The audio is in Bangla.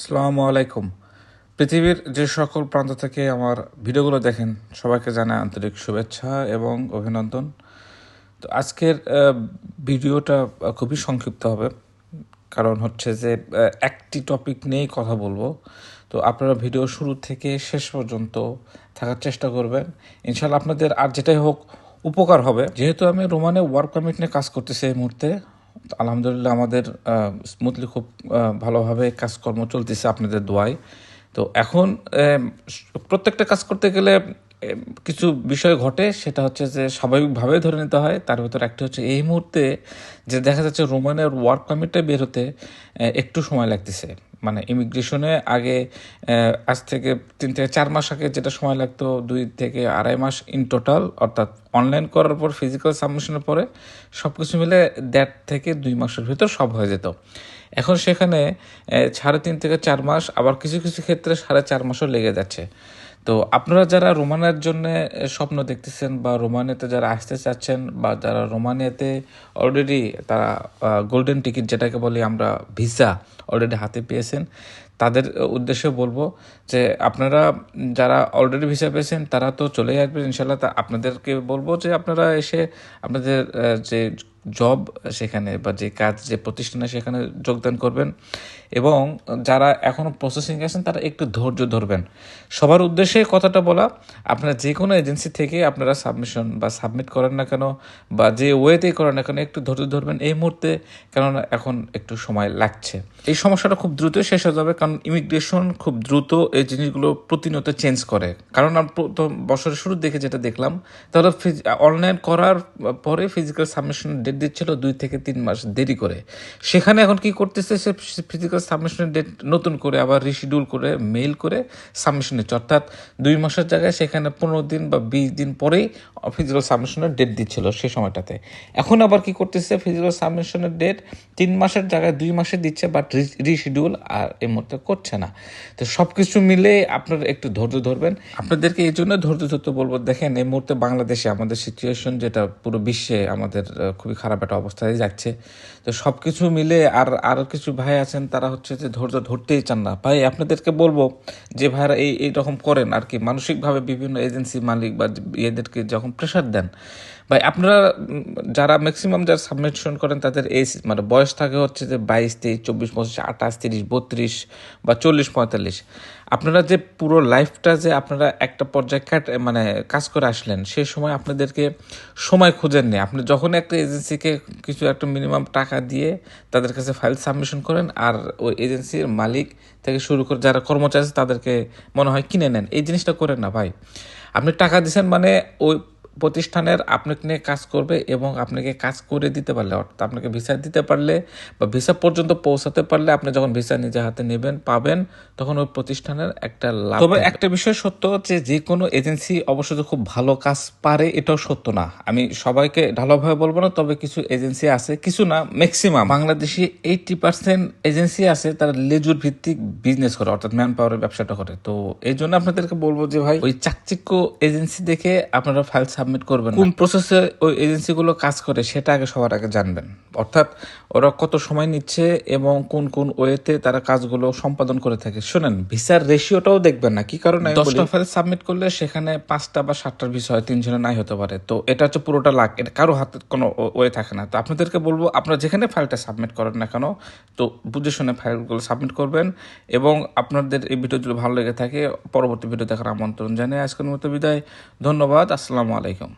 আসসালামু আলাইকুম। পৃথিবীর যে সকল প্রান্ত থেকে আমার ভিডিওগুলো দেখেন, সবাইকে জানাই আন্তরিক শুভেচ্ছা এবং অভিনন্দন। তো আজকের ভিডিওটা খুবই সংক্ষিপ্ত হবে। কারণ হচ্ছে যে একটি টপিক নিয়েই কথা বলব। তো আপনারা ভিডিও শুরু থেকে শেষ পর্যন্ত থাকার চেষ্টা করবেন। ইনশাল্লাহ আপনাদের আর যেটাই হোক উপকার হবে। যেহেতু আমি রোমানে ওয়ার্ক পারমিট নিয়ে কাজ করতেছি এই মুহূর্তে আলহামদুলিল্লাহ আমাদের স্মুথলি খুব ভালোভাবে কাজকর্ম চলতেছে আপনাদের দোয়ায়। তো এখন প্রত্যেকটা কাজ করতে গেলে কিছু বিষয় ঘটে, সেটা হচ্ছে যে স্বাভাবিকভাবে ধরে নিতে হয়, তার ভিতর একটা হচ্ছে এই মুহূর্তে যে দেখা যাচ্ছে রোমানের ওয়ার্ক পারমিটটা বের হতে একটু সময় লাগতেছে। মানে ইমিগ্রেশনে আগে আজ থেকে তিন থেকে চার মাস আগে যেটা সময় লাগতো, দুই থেকে আড়াই মাস ইন টোটাল অর্থাৎ অনলাইন করার পর ফিজিক্যাল সাবমিশনের পরে সব কিছু মিলে দেড় থেকে দুই মাসের ভিতর সব হয়ে যেত। এখন সেখানে সাড়ে তিন থেকে চার মাস, আবার কিছু কিছু ক্ষেত্রে সাড়ে চার মাসও লেগে যাচ্ছে। তো আপনারা যারা রোমানের জন্য স্বপ্ন দেখতেছেন বা রোমানিয়াতে যারা আসতে চাচ্ছেন বা যারা রোমানিয়াতে অলরেডি তারা গোল্ডেন টিকিট যেটাকে বলি আমরা ভিসা অলরেডি হাতে পেয়েছেন, তাদের উদ্দেশ্যে বলব যে আপনারা যারা অলরেডি ভিসা পেয়েছেন তারা তো চলেই আসবেন ইনশাল্লাহ তা আপনাদেরকে বলব যে আপনারা এসে আপনাদের যে জব সেখানে বা যে কাজ, যে প্রতিষ্ঠানে সেখানে যোগদান করবেন এবং যারা এখনও প্রসেসিং আছেন, তারা একটু ধৈর্য ধরবেন। সবার উদ্দেশ্যে কথাটা বলা, আপনারা যে কোনো এজেন্সি থেকে আপনারা সাবমিশন বা সাবমিট করেন না কেন বা যে ওয়েতেই করেন না কেন, একটু ধৈর্য ধরবেন এই মুহূর্তে, কেননা এখন একটু সময় লাগছে। এই সমস্যাটা খুব দ্রুত শেষ হয়ে যাবে, কারণ ইমিগ্রেশন খুব দ্রুত এই জিনিসগুলো প্রতিনিয়ত চেঞ্জ করে। কারণ আমি প্রথম বছরের শুরুর দেখে যেটা দেখলাম, তাহলে অনলাইন করার পরে ফিজিক্যাল সাবমিশন ডেট দিচ্ছিল দুই থেকে তিন মাস দেরি করে। সেখানে এখন কি করতেছে, সে ফিজিক্যাল সাবমিশনের ডেট নতুন করে আবার রিশিডিউল করে মেইল করে সাবমিশন অর্থাৎ দুই মাসের জায়গায় সেখানে পনেরো দিন বা বিশ দিন পরেই ফিজিক্যাল সাবমিশনের ডেট দিচ্ছিল সে সময়টাতে। এখন আবার কি করতেছে ফিজিক্যাল সাবমিশনের ডেট তিন মাসের জায়গায় দুই মাসে দিচ্ছে বাট রিশিডিউল আর এই মুহূর্তে করছে না। তো সব কিছু মিলে আপনারা একটু ধৈর্য ধরবেন। আপনাদেরকে এই জন্য ধৈর্য ধরতে বলব, দেখেন এই মুহূর্তে বাংলাদেশে আমাদের সিচুয়েশন যেটা পুরো বিশ্বে আমাদের খুবই খারাপ একটা অবস্থায় যাচ্ছে। তো সব কিছু মিলে আর আরও কিছু ভাই আছেন, তারা হচ্ছে যে ধৈর্য ধরতেই চান না। ভাই, আপনাদেরকে বলব যে ভাইরা এই এই রকম করেন আর কি, মানসিকভাবে বিভিন্ন এজেন্সি মালিক বা এদেরকে যখন প্রেশার দেন। ভাই, আপনারা যারা ম্যাক্সিমাম যারা সাবমিশন করেন, তাদের এই মানে বয়স থাকে হচ্ছে যে বাইশ, তেইশ, চব্বিশ, পঁচিশ, আঠাশ, তিরিশ, বত্রিশ বা চল্লিশ, পঁয়তাল্লিশ। আপনারা যে পুরো লাইফটা যে আপনারা একটা পর্যায়ে কাট মানে কাজ করে আসলেন, সে সময় আপনাদেরকে সময় খুঁজেননি আপনি যখন একটা এজেন্সিকে কিছু একটা মিনিমাম টাকা দিয়ে তাদের কাছে ফাইল সাবমিশন করেন আর ওই এজেন্সির মালিক থেকে শুরু করে যারা কর্মচারী আছে তাদেরকে মনে হয় কিনে নেন। এই জিনিসটা করেন না ভাই। আপনি টাকা দিচ্ছেন মানে ওই প্রতিষ্ঠানের আপনাকে নিয়ে কাজ করবে এবং আপনাকে কাজ করে দিতে পারলে অর্থাৎ আপনাকে ভিসা দিতে পারলে বা ভিসা পর্যন্ত পৌঁছাতে পারলে আপনি যখন ভিসা নিজে হাতে নেবেন পাবেন তখন ওই প্রতিষ্ঠানের একটা লাভ তবে একটা বিষয় সত্য যে যে কোনো এজেন্সি অবশ্য যে খুব ভালো কাজ পারে এটাও সত্য না। আমি সবাইকে ঢালাভাবে বলব না তবে কিছু এজেন্সি আছে কিছু না maximum Bangladeshi eighty percent agency আছে তারা লেজুর ভিত্তিক বিজনেস করে অর্থাৎ ম্যান পাওয়ারের ব্যবসাটা করে। তো এই জন্য আপনাদেরকে বলব যে ভাই ওই চাকচিক্য এজেন্সি দেখে আপনারা ফাইল সাবমিট করবেন কোন প্রসেসে ওই এজেন্সিগুলো কাজ করে সেটা আগে সবার আগে জানবেন। অর্থাৎ ওরা কত সময় নিচ্ছে এবং কোন কোন ওয়েতে তারা কাজগুলো সম্পাদন করে থাকে। শোনেন ভিসার রেশিওটাও দেখবেন না। কি কারণে দশটা ফাইল সাবমিট করলে সেখানে পাঁচটা বা সাতটার বিষয় হয় তিনজনে নাই হতে পারে। তো এটা হচ্ছে পুরোটা লাখ এটা কারও হাতে কোনো ওয়ে থাকে না। তো আপনাদেরকে বলব আপনারা যেখানে ফাইলটা সাবমিট করেন না কেন তো বুঝে শুনে ফাইলগুলো সাবমিট করবেন এবং আপনাদের এই ভিডিওগুলো ভালো লেগে থাকে পরবর্তী ভিডিও দেখার আমন্ত্রণ জানিয়ে আজকের মতো বিদায়। ধন্যবাদ আসসালামু আলাইকুম